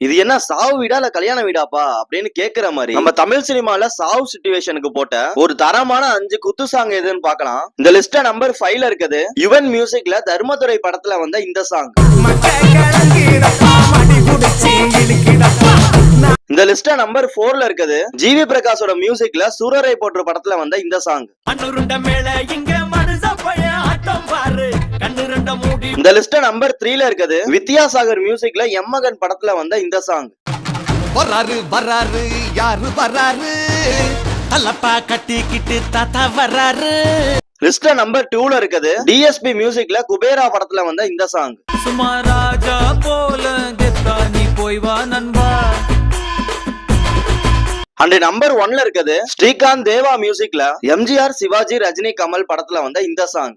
இது என்ன சாவு வீடா இல்ல கல்யாண வீடாப்பா? அப்படின்னு கேக்குற மாதிரி. நம்ம தமிழ் சினிமால சாவு சுச்சுவேஷனுக்கு போட்ட ஒரு தரமான அஞ்சு குத்து சாங் எதுன்னு பாக்கலாம். இந்த லிஸ்ட நம்பர் ஃபைவ்ல இருக்குது. யுவன் மியூசிக்ல தர்மதுரை படத்துல வந்த இந்த சாங் இந்த லிஸ்ட நம்பர் போர்ல இருக்குது. ஜிவி பிரகாஷோட மியூசிக்ல சூரரை போற்று படத்துல வந்த இந்த சாங் இந்த லிஸ்ட நம்பர் த்ரீல இருக்குது. வித்யாசாகர் மியூசிக்ல எம்மகன் படத்துல வந்த இந்த சாங் வர்றாரு வர்றாரு யாரு வர்றாரு? தலப்பா கட்டிக்கிட்டு தாத்தா வர்றாரு. லிஸ்ட்ல நம்பர் டூல இருக்குது. டிஎஸ்பி மியூசிக்ல குபேரா படத்துல வந்த இந்த சாங் சும்மா ராஜா போல நீ போய் வா நண்பா. அண்ட் நம்பர் ஒன்ல இருக்குது. ஸ்ரீகாந்த் தேவா மியூசிக்ல எம்ஜிஆர் சிவாஜி ரஜினி கமல் படத்துல வந்த இந்த சாங்